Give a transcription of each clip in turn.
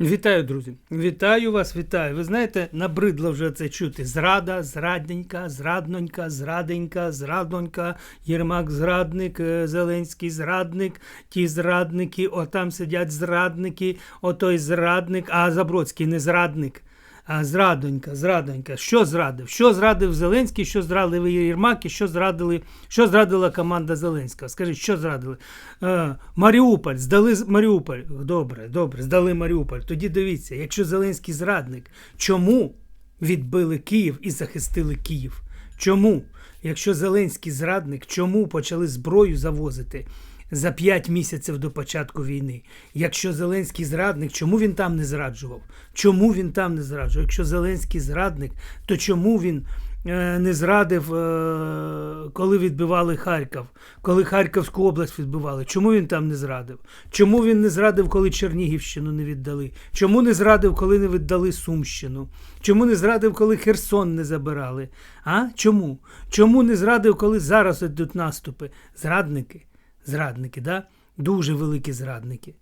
Вітаю, друзі! Вітаю вас, вітаю. Ви знаєте, набридло вже це чути. Зрада, зрадненька, зраднонька, зраденька, зрадонька, Єрмак зрадник, е, Зеленський зрадник, ті зрадники, отам сидять зрадники, отой зрадник, а Забродський не зрадник. А зрадонька, зрадонька. Що зрадив? Що зрадив Зеленський, що зрадив Єрмак і що зрадили, що зрадила команда Зеленського? Скажіть, що зрадили? Е, Маріуполь, здали Маріуполь. Добре, добре, здали Маріуполь. Тоді дивіться, якщо Зеленський зрадник, чому відбили Київ і захистили Київ? Чому? Якщо Зеленський зрадник, чому почали зброю завозити? За 5 місяців до початку війни. Якщо Зеленський зрадник, чому він там не зраджував? Чому він там не зраджував? Якщо Зеленський зрадник, то чому він е, не зрадив, е, коли відбивали Харків, коли Харківську область відбивали? Чому він там не зрадив? Чому він не зрадив, коли Чернігівщину не віддали? Чому не зрадив, коли не віддали Сумщину? Чому не зрадив, коли Херсон не забирали? А? Чому? Чому не зрадив, коли зараз йдуть наступи? Зрадники зрадники, да? дуже великі зрадники.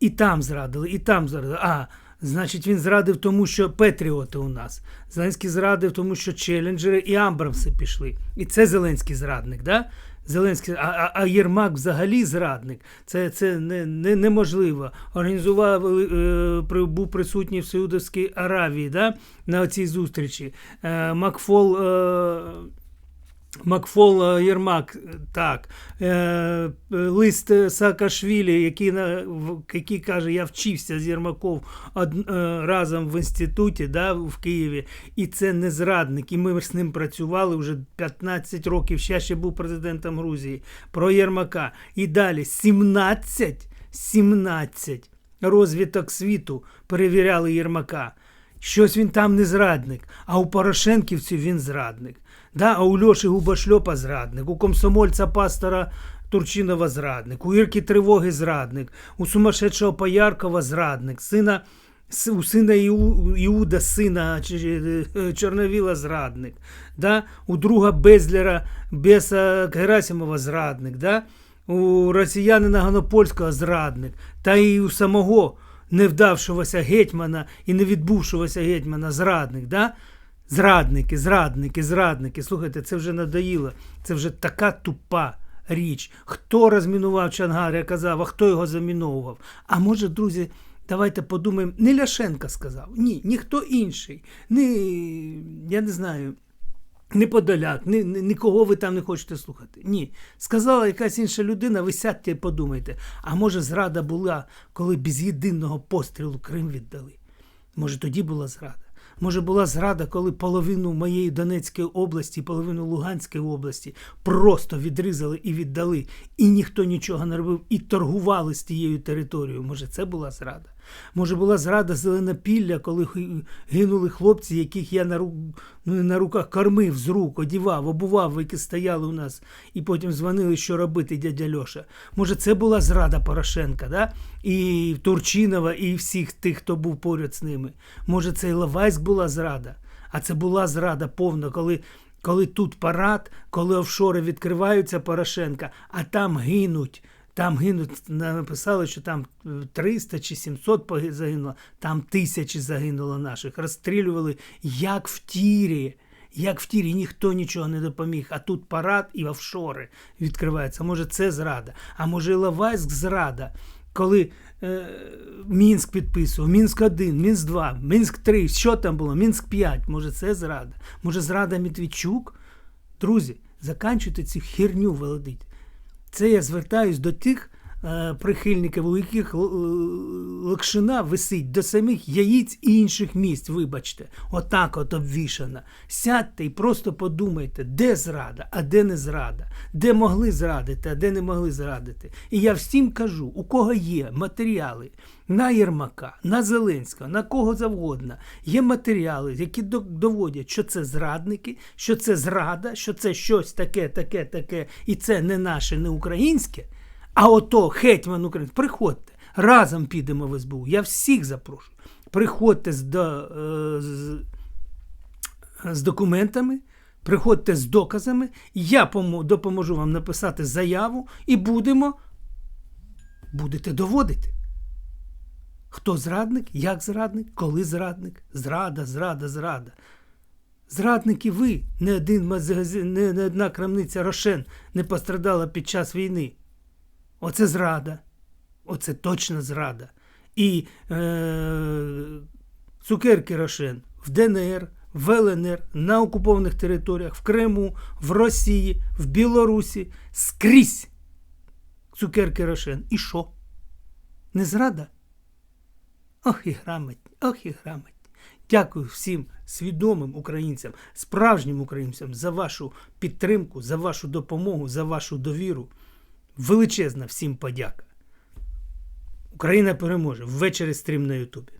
І там зрадили, і там зрадили. А, значить, він зрадив тому, що Петріоти у нас. Зеленський зрадив, тому що челенджери і Амбрамси пішли. І це Зеленський зрадник, да? Зеленський, а, а, Єрмак взагалі зрадник. Це, це не, не, неможливо. Організував, е, був присутній в Саудовській Аравії да? на цій зустрічі. Е, Макфол. Е, Макфол е, Єрмак, е, так, е, е, лист Саакашвілі, який, який каже, я вчився з Єрмаком од, е, разом в інституті да, в Києві, і це не зрадник, і ми з ним працювали вже 15 років, ще ще був президентом Грузії, про Єрмака. І далі 17, 17 розвиток світу перевіряли Єрмака. Щось він там не зрадник, а у Порошенківців він зрадник. Да, а у Льоші Губашльопа зрадник, у комсомольця пастора Турчинова зрадник, у Ірки Тривоги зрадник, у сумасшедшого Пояркова зрадник, сина, у сина Іу, Іуда, сина е, Чорновіла зрадник, да, у друга Безлера Беса Герасимова зрадник, да, у росіянина Ганопольського зрадник, та і у самого невдавшогося гетьмана і не відбувшогося гетьмана зрадник. Да? Зрадники, зрадники, зрадники. Слухайте, це вже надоїло. Це вже така тупа річ. Хто розмінував Чангар, я казав, а хто його заміновував? А може, друзі, давайте подумаємо, не Ляшенка сказав. Ні, ніхто інший. Ні, я не знаю. Не Подоляк, ні, ні, нікого ви там не хочете слухати. Ні. Сказала якась інша людина, ви сядьте і подумайте. А може, зрада була, коли без єдиного пострілу Крим віддали? Може, тоді була зрада? Може, була зрада, коли половину моєї Донецької області, половину Луганської області просто відрізали і віддали, і ніхто нічого не робив, і торгували з тією територією. Може, це була зрада? Може, була зрада Зеленопілля, коли гинули хлопці, яких я на, ру... ну, на руках кормив з рук, одівав, обував, які стояли у нас, і потім дзвонили, що робити, дядя Льоша. Може, це була зрада Порошенка, да? і Турчинова, і всіх тих, хто був поряд з ними. Може, це Іловайськ була зрада, а це була зрада повна, коли. Коли тут парад, коли офшори відкриваються Порошенка, а там гинуть. Там гинуть, написали, що там е, 300 чи 700 поги- загинуло, там тисячі загинуло наших. Розстрілювали як в тірі. Як в тірі ніхто нічого не допоміг, а тут парад і офшори відкриваються. Може, це зрада, а може, Іловайськ зрада, коли е, Мінськ підписував, Мінськ 1, Мінськ 2, Мінськ 3, що там було? Мінськ 5, може, це зрада. Може, зрада Медведчук? Друзі, заканчуйте цю херню велодить. Це я звертаюсь до тих е, яких л- л- лакшина висить до самих яїць і інших місць, вибачте, отак от обвішана. Сядьте і просто подумайте, де зрада, а де не зрада, де могли зрадити, а де не могли зрадити. І я всім кажу, у кого є матеріали на Єрмака, на Зеленського, на кого завгодно, є матеріали, які доводять, що це зрадники, що це зрада, що це щось таке, таке, таке, і це не наше, не українське. А ото гетьман України, приходьте, разом підемо в СБУ. Я всіх запрошую. Приходьте з, е, з, з документами, приходьте з доказами, я помо- допоможу вам написати заяву і будемо, будете доводити. Хто зрадник, як зрадник, коли зрадник? Зрада, зрада, зрада. Зрадники ви, не, один не, не одна крамниця Рошен не пострадала під час війни. Оце зрада. Оце точно зрада. І е, цукерки Рошен в ДНР, в ЛНР, на окупованих територіях, в Криму, в Росії, в Білорусі, скрізь цукерки Рошен. І що? Не зрада? Ох і грамотні, ох і грамотні. Дякую всім свідомим українцям, справжнім українцям за вашу підтримку, за вашу допомогу, за вашу довіру. Величезна всім подяка. Україна переможе. Ввечері стрім на Ютубі.